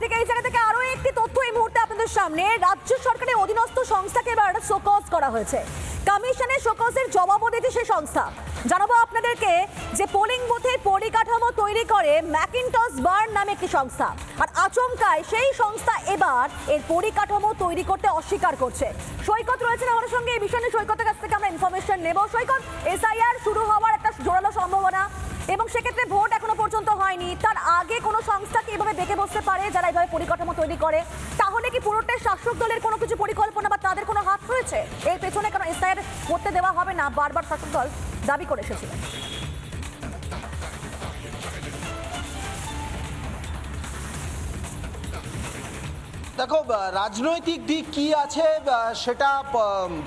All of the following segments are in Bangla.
ঠিক এই জায়গা থেকে একটি তথ্য এই মুহূর্তে আপনাদের সামনে। রাজ্য সরকারের অধীনস্থ সংস্থাকে এবার শোকজ করা হয়েছে। কমিশনের শোকজের জবাবও দিয়েছে সেই সংস্থা। জানাব আপনাদেরকে যে পোলিং বুথের পরিকাঠামো তৈরি করে ম্যাকিনটস বার্ন নামে একটি সংস্থা। আর আচমকায় সেই সংস্থা এবার এর পরিকাঠামো তৈরি করতে অস্বীকার করছে। সৈকত রয়েছেন আমাদের সঙ্গে। এই বিষয়ে সৈকতের কাছ থেকে আমরা ইনফরমেশন নেব। সৈকত এসআইআর শুরু হওয়ার একটা জোরালো সম্ভাবনা। এবং সেক্ষেত্রে ভোট এখনও পর্যন্ত হয়নি। তার আগে কোনো সংস্থাকে এভাবে দেখে বসতে পারে, যারা এভাবে পরিকাঠামো তৈরি করে? তাহলে কি পুরোটাই শাসক দলের কোনো কিছু পরিকল্পনা বা তাদের কোনো হাত রয়েছে? এর পেছনে কেন এসআইআর করতে দেওয়া হবে না? বারবার শাসক দল দাবি করে এসেছিল। দেখো রাজনৈতিক দিক কি আছে সেটা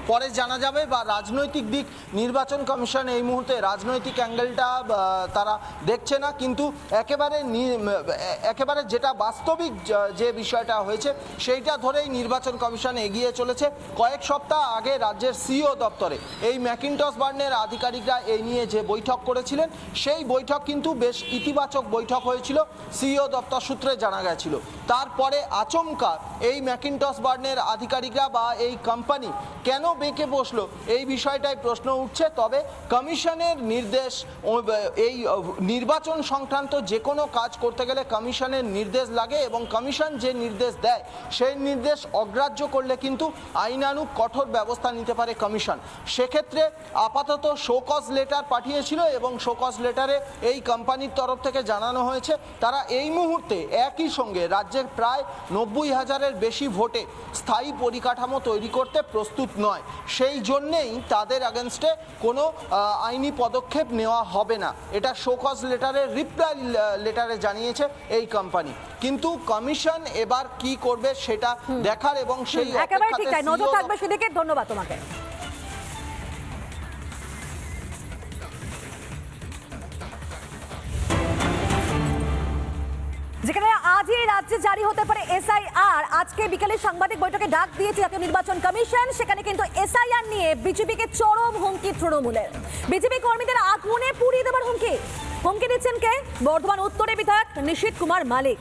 পরে জানা যাবে, বা রাজনৈতিক দিক নির্বাচন কমিশন এই মুহূর্তে রাজনৈতিক অ্যাঙ্গেলটা তারা দেখছে না, কিন্তু একেবারে একেবারে যেটা বাস্তবিক যে বিষয়টা হয়েছে, সেইটা ধরেই নির্বাচন কমিশন এগিয়ে চলেছে। কয়েক সপ্তাহ আগে রাজ্যের সিও দপ্তরে এই ম্যাকিনটস বার্নের আধিকারিকরা এই নিয়ে যে বৈঠক করেছিলেন, সেই বৈঠক কিন্তু বেশ ইতিবাচক বৈঠক হয়েছিল সিও দপ্তর সূত্রে জানা গেছিল। তারপরে আচমকা এই ম্যাকিনটস বার্নের আধিকারিকরা বা এই কোম্পানি কেন বেঁকে বসল? এই বিষয়টাই প্রশ্ন উঠছে। তবে কমিশনের নির্দেশ এই নির্বাচন সংক্রান্ত যে কোনো কাজ করতে গেলে কমিশনের নির্দেশ লাগে এবং কমিশন যে নির্দেশ দেয়, সেই নির্দেশ অগ্রাহ্য করলে কিন্তু আইনানুগ কঠোর ব্যবস্থা নিতে পারে কমিশন। সেক্ষেত্রে আপাতত শোকজ লেটার পাঠিয়েছিল এবং শোকজ লেটারে এই কোম্পানির তরফ থেকে জানানো হয়েছে, তারা এই মুহূর্তে একই সঙ্গে রাজ্যের প্রায় নব্বই হাজারের বেশি ভোটে স্থায়ী পরিকাঠামো তৈরি করতে প্রস্তুত নয়। সেই জন্যেই তাদের আগেনস্টে কোনো আইনি পদক্ষেপ নেওয়া হবে না। এটা শোকজ লেটারের রিপ্লাই লেটারে জানিয়েছে এই কোম্পানি কিন্তু কমিশন এবার কি করবে সেটা দেখার এবং সেই একেবারে ঠিক নজর থাকবে সেদিকে ধন্যবাদ তোমাকে। রাজ্যে জারি হতে পারে এসআইআর আজকে বিকেলে সাংবাদিক বৈঠকে ডাক দিয়েছে জাতীয় নির্বাচন কমিশন, সেখানে কিন্তু এসআইআর নিয়ে বিজেপিকে চরম হুমকি তৃণমূলের। বিজেপি কর্মীদের আগুনে পুড়িয়ে দেবার হুমকি। হুমকি দিচ্ছেন কে? বর্ধমান উত্তরে বিধায়ক নিশীত কুমার মালিক।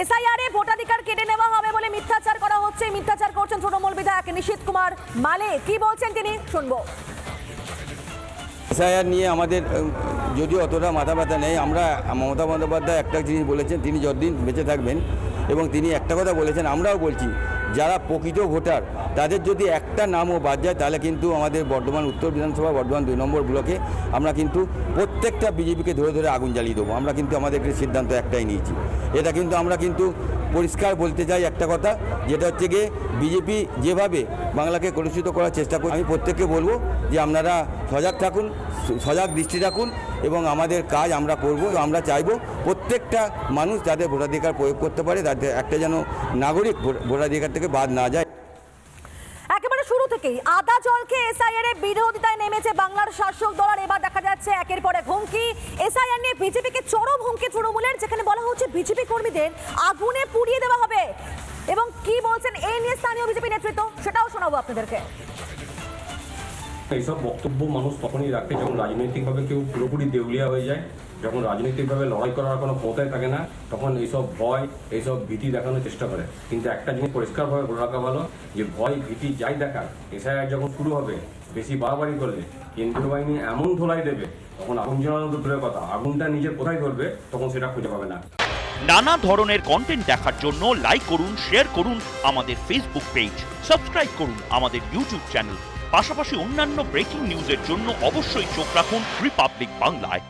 এসআইআর ভোটাধিকার কেটে নেওয়া হবে বলে মিথ্যাচার করা হচ্ছে। মিথ্যাচার করছেন তৃণমূল বিধায়ক নিশীত কুমার মালিক। কি বলছেন তিনি? শুনব। এসআইআর নিয়ে আমাদের যদিও অতটা মাথা ব্যথা নেই, আমরা মমতা বন্দ্যোপাধ্যায় একটা জিনিস বলেছেন, তিনি যতদিন বেঁচে থাকবেন এবং তিনি একটা কথা বলেছেন, আমরাও বলছি যারা প্রকৃত ভোটার, তাদের যদি একটা নামও বাদ যায়, তাহলে কিন্তু আমাদের বর্ধমান, উত্তর বিধানসভা, বর্ধমান দুই নম্বর ব্লকে আমরা কিন্তু প্রত্যেকটা বিজেপিকে ধরে ধরে আগুন জ্বালিয়ে দেবো। আমরা কিন্তু আমাদের সিদ্ধান্ত একটাই নিয়েছি। এটা কিন্তু আমরা কিন্তু পরিষ্কার বলতে চাই একটা কথা, যেটা হচ্ছে গিয়ে বিজেপি যেভাবে বাংলাকে কলুষিত করার চেষ্টা করে, আমি প্রত্যেককে বলব যে আপনারা সজাগ থাকুন সজাগ দৃষ্টি রাখুন এবং আমাদের কাজ আমরা করব। আমরা চাইব প্রত্যেকটা মানুষ যাদের ভোটাধিকার প্রয়োগ করতে পারে তাদের একটা যেন নাগরিক ভোট- ভোটাধিকার থেকে বাদ না যায়। একেবারে শুরু থেকেই আদা জলকে এসআইআর এর বিরোধিতায় নেমেছে বাংলার শাসক দল আর এবার দেখা যাচ্ছে একের পর এক হুমকি। এসআইআর নিয়ে বিজেপিকে চরম হুমকি তৃণমূলের যেখানে বলা হচ্ছে বিজেপি কর্মীদের আগুনে পুড়িয়ে দেওয়া হবে। এবং কি বলছেন এই নিয়ে স্থানীয় বিজেপি নেতৃত্ব সেটাও শোনাবো আপনাদেরকে। এইসব বক্তব্য মানুষ তখনই রাখে যখন রাজনৈতিকভাবে কেউ পুরোপুরি দেউলিয়া হয়ে যায়। যখন রাজনৈতিকভাবে লড়াই করার কোনো ক্ষমতাই থাকে না, তখন এইসব ভয়, এইসব ভীতি দেখানোর চেষ্টা করে। কিন্তু একটা জিনিস পরিষ্কারভাবে বলে রাখা ভালো, যে ভয়, ভীতি যাই দেখার এসআইআর যখন শুরু হবে, বেশি বাড়াবাড়ি করলে কেন্দ্রীয় বাহিনী এমন ধোলাই দেবে, তখন আগুন জ্বালানো তো কথা, আগুনটা নিজের কোথায় ধরবে, তখন সেটা খুঁজে পাবে না। নানা ধরনের কন্টেন্ট দেখার জন্য লাইক করুন শেয়ার করুন আমাদের ফেসবুক পেজ সাবস্ক্রাইব করুন আমাদের ইউটিউব চ্যানেল পাশাপাশি অন্যান্য ব্রেকিং নিউজের জন্য অবশ্যই চোখ রাখুন রিপাবলিক বাংলায়